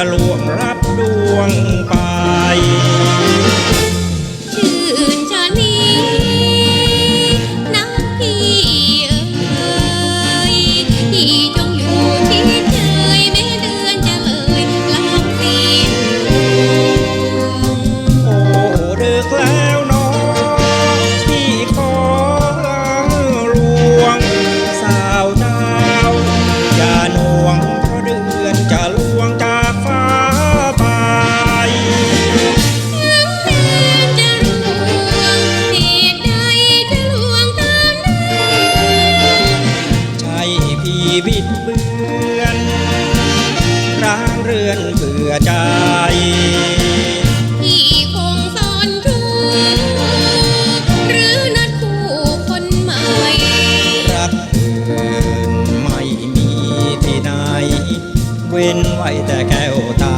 calor. เบื่อใจพี่คงซ่อนทุหรือนัดคู่คนใหม่ รักคนไม่มีที่ไหน เว้นไว้แต่แก้วตา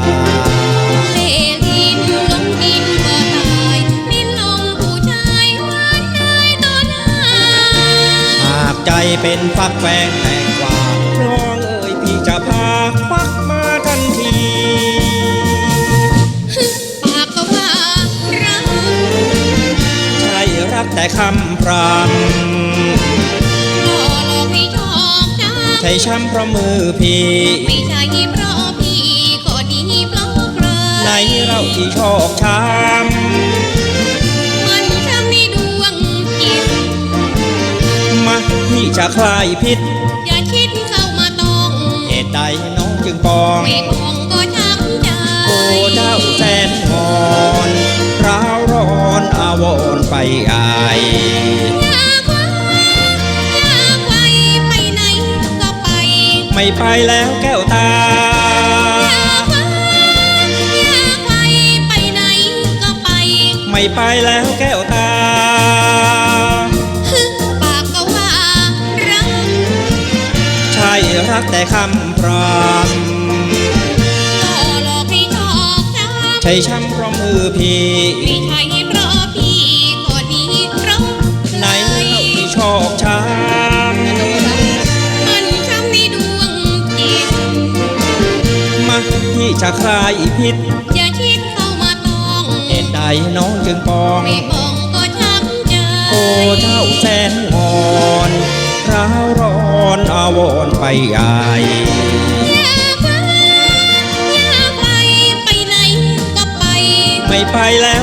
เลลินลงดินก็ตายนิ่นลงผู้ชายหวานได้ต่อหน้า หากใจเป็นฟักแฝงแตกกวา แต่คำพรหล่อหลอกให้ชอกช้ำใช่ช้ำเพราะมือพี่ำไม่ใช่เพราะพี่ก็ดีเพราะใครในเราที่ชอกช้มันทำให้ดวงจิตำมาพี่จะคลายพิษ อย่าคิดเข้ามาต้องเหตุใดน้องจึงปองไม่ปองก็ช้ำใจโอ้เจ้าแสนงอนร้าวร้อนอาวรณ์ไป ไม่ไปแล้วแก้วตาอยากว่าอยากไปไปไหนก็ไปไม่ไปแล้วแก้วตาฮึปากก็ว่ารัก ใช่รักแต่คำพรหล่อหลอกให้ชอกช้ำใช่ช้ำเพราะมือพี่ำไม่ใช่เพราะ จะคลายพิษอย่าคิดเข้ามาต้องเหตุใดน้องจึงปองไม่ปองก็ช้ำใจโอ้เจ้าแสนงอนร้าวร้อนอาวรณ์ไปอายอยากไปอยากไปไปไหนก็ไปไม่ไปแล้ว